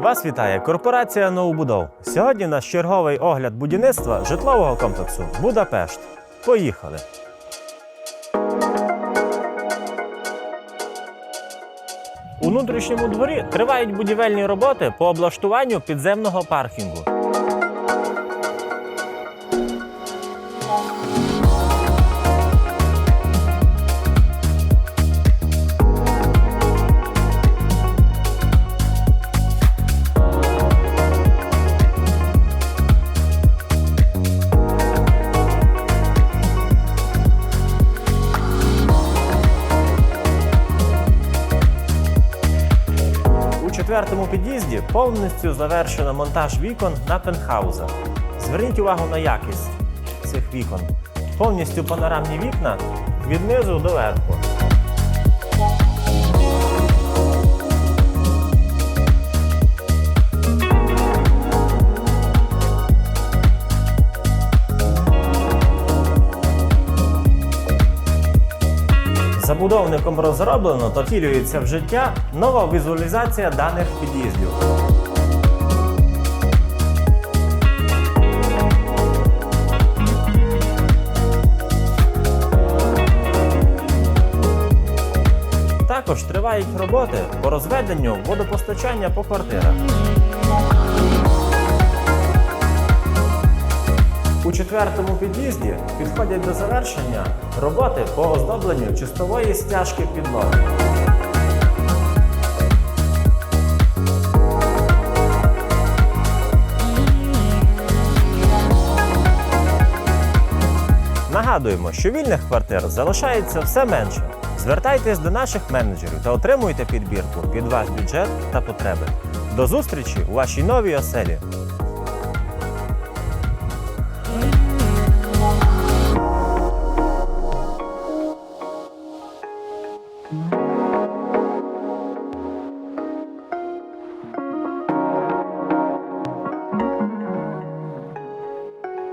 Вас вітає корпорація Новобудов. Сьогодні у нас черговий огляд будівництва житлового комплексу Будапешт. Поїхали! У внутрішньому дворі тривають будівельні роботи по облаштуванню підземного паркінгу. Четвертому під'їзді повністю завершено монтаж вікон на пентхаузах. Зверніть увагу на якість цих вікон. Повністю панорамні вікна від низу до верху. Забудовником розроблено та втілюється в життя нова візуалізація даних під'їздів. Також тривають роботи по розведенню водопостачання по квартирах. У четвертому під'їзді підходять до завершення роботи по оздобленню чистової стяжки підлоги. Нагадуємо, що вільних квартир залишається все менше. Звертайтесь до наших менеджерів та отримуйте підбірку під ваш бюджет та потреби. До зустрічі у вашій новій оселі!